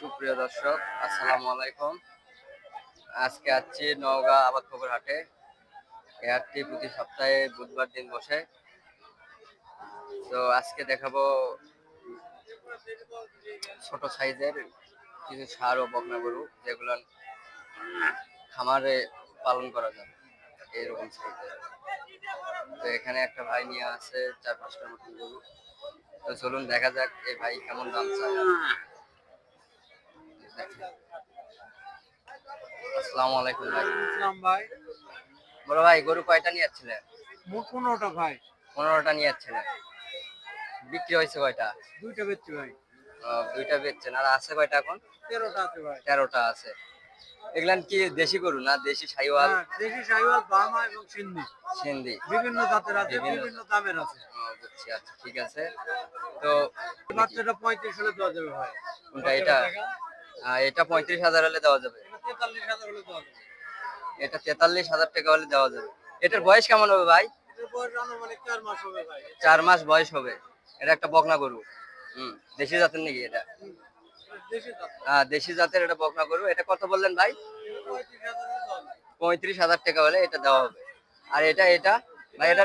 সুপ্রিয় দর্শক, আসসালামু আলাইকুম। আজকে আছি নওগাঁ আবাদ খবর হাটে এই হাটটি প্রতি সপ্তাহে বুধবার দিন বসে। তো আজকে দেখাবো ছোট সাইজের কিছু সার ও বকনা গরু, যেগুলো খামারে পালন করা যায়। এইরকম সাইজের। তো এখানে একটা ভাই নিয়ে আছে, চার পাঁচটার মতন গরু। তো চলুন দেখা যাক এই ভাই কেমন দাম চায়। আসসালামু আলাইকুম ভাই। ইসলাম ভাই। বড় ভাই গরু কয়টা নিয়ে যাচ্ছিলেন মোট পনেরোটা ভাই। পনেরোটা নিয়ে যাচ্ছিলেন বিক্রি হয়েছে কয়টা? দুইটা বেচছি ভাই। দুইটা বেচছেন। আর আছে কয়টা এখন? তেরোটা আছে ভাই। তেরোটা আছে। এগুলান কি দেশি গরু না দেশি সাইওয়াল? হ্যাঁ, দেশি সাইওয়াল বার্মা এবং সিন্ধি। সিন্ধি। বিভিন্ন জাতের আছে বিভিন্ন- দামের আছে। বুঝছি আচ্ছা ঠিক আছে। তো বাচ্চাটা পঁয়ত্রিশ হলে দেওয়া যাবে ভাই। কোনটা এটা? এটা পঁয়ত্রিশ হাজার হলে দেওয়া যাবে। এটা তেতাল্লিশ হাজার টাকা হলে দেওয়া যাবে। এটার বয়স কেমন হবে ভাই? চার মাস বয়স হবে। এটা একটা বকনা গরু। হুম দেশি জাতের নাকি এটা? এটা দেশি জাতের এটা বকনা গরু। এটা কত বললেন ভাই? পঁয়ত্রিশ হাজার টাকা হলে এটা দেওয়া হবে। আর এটা এটা? ভাই এটা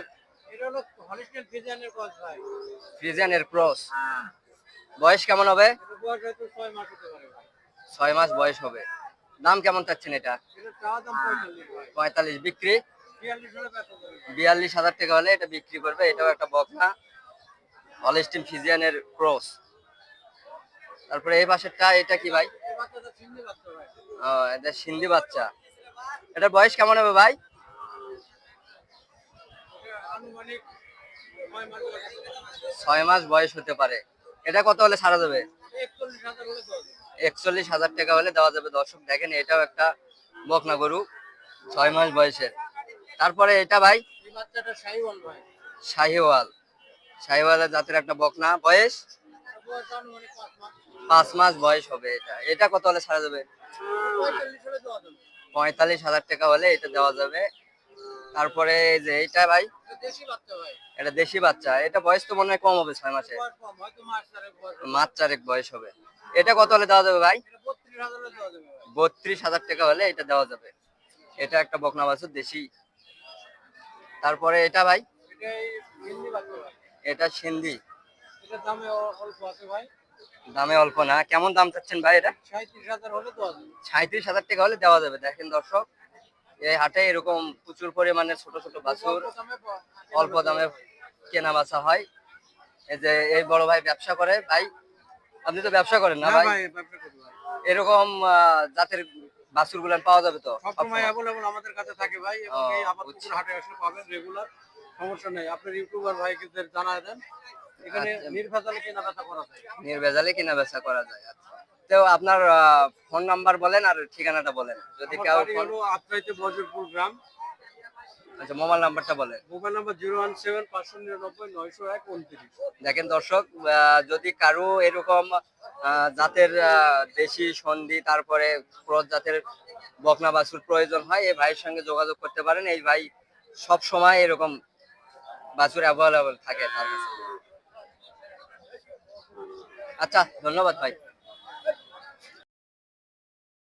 ফ্রিজিয়ানের ক্রস বয়স কেমন হবে? বয়স হয়তো ছয় মাস হতে পারে ভাই। ছয় মাস বয়স হবে। দাম কেমন চাচ্ছেন এটা? পঁয়তাল্লিশ। বিক্রি? বিয়াল্লিশ হাজার টাকা হলে এটা বিক্রি করবে। এটাও একটা বকনা। হলিস্টিন ফিজিয়ানের ক্রস তারপরে এই পাশেরটা, এটা কি ভাই? এটা সিন্ধি বাচ্চা। এটার বয়স কেমন হবে ভাই? ছয় মাস বয়স হতে পারে। এটা কত হলে ছাড়া যাবে একচল্লিশ হাজার টাকা হলে দেওয়া যাবে। দর্শক, দেখেন, এটাও একটা বকনা গরু, ছয় মাস বয়সের। তারপরে এটা ভাই, শাহিওয়াল। শাহিওয়ালের জাতের একটা বকনা, বয়স পাঁচ মাস বয়স হবে এটা। এটা কত হলে ছাড়া যাবে? পঁয়তাল্লিশ হাজার টাকা হলে এটা দেওয়া যাবে। তারপরে যে এটা ভাই, এটা দেশি বাচ্চা। এটা বয়স তো মনে হয় কম হবে, ছয় মাসে মাস চারেক বয়স হবে। এটা কত হলে দেওয়া যাবে ভাই? বত্রিশ হাজার টাকা হলে এটা দেওয়া যাবে। এটা একটা বকনা বাছুর দেশি। তারপরে এটা ভাই? এটা সিন্ধি দামে অল্প না। কেমন দাম চাচ্ছেন ভাই এটা? সাঁত্রিশ হাজার টাকা হলে দেওয়া যাবে। দেখেন দর্শক এই হাটে এরকম প্রচুর পরিমাণে ছোট ছোট বাছুর অল্প দামে কেনা বেচা হয়। এই যে এই বড় ভাই ব্যবসা করে ভাই আপনি তো ব্যবসা করেন না ভাই? এরকম জাতের বাছুর গুলান পাওয়া যাবে তো? সবসময়? অ্যাভেলেবল আমাদের কাছে থাকে ভাই এবং এই আপাতত হাটে আসলে পাবেন রেগুলার সমস্যা নেই। আপনার ইউটিউবার ভাইকে জানায় দেন এখানে আচ্ছা। নির্ভেজালে কেনা বেচা করা যায়। নির্ভেজালে কেনা বেচা করা যায় আচ্ছা। তো আপনার ফোন নাম্বার বলেন আর ঠিকানাটা বলেন। যদি কেউ আত্রাইতে বজরপুর গ্রাম আচ্ছা মোবাইল নাম্বারটা বলেন। Mobile number zero one seven পাঁচশো নিরানব্বই নয়শো এক উনত্রিশ। দেখেন দর্শক যদি কারও এরকম জাতের দেশি সন্ধি তারপরে ক্রস জাতের বকনা বাছুর প্রয়োজন হয় এই ভাইয়ের সঙ্গে যোগাযোগ করতে পারেন। এই ভাই সব সময় এরকম বাছুর অ্যাভেলেবল থাকে তার কাছে। আচ্ছা ধন্যবাদ ভাই।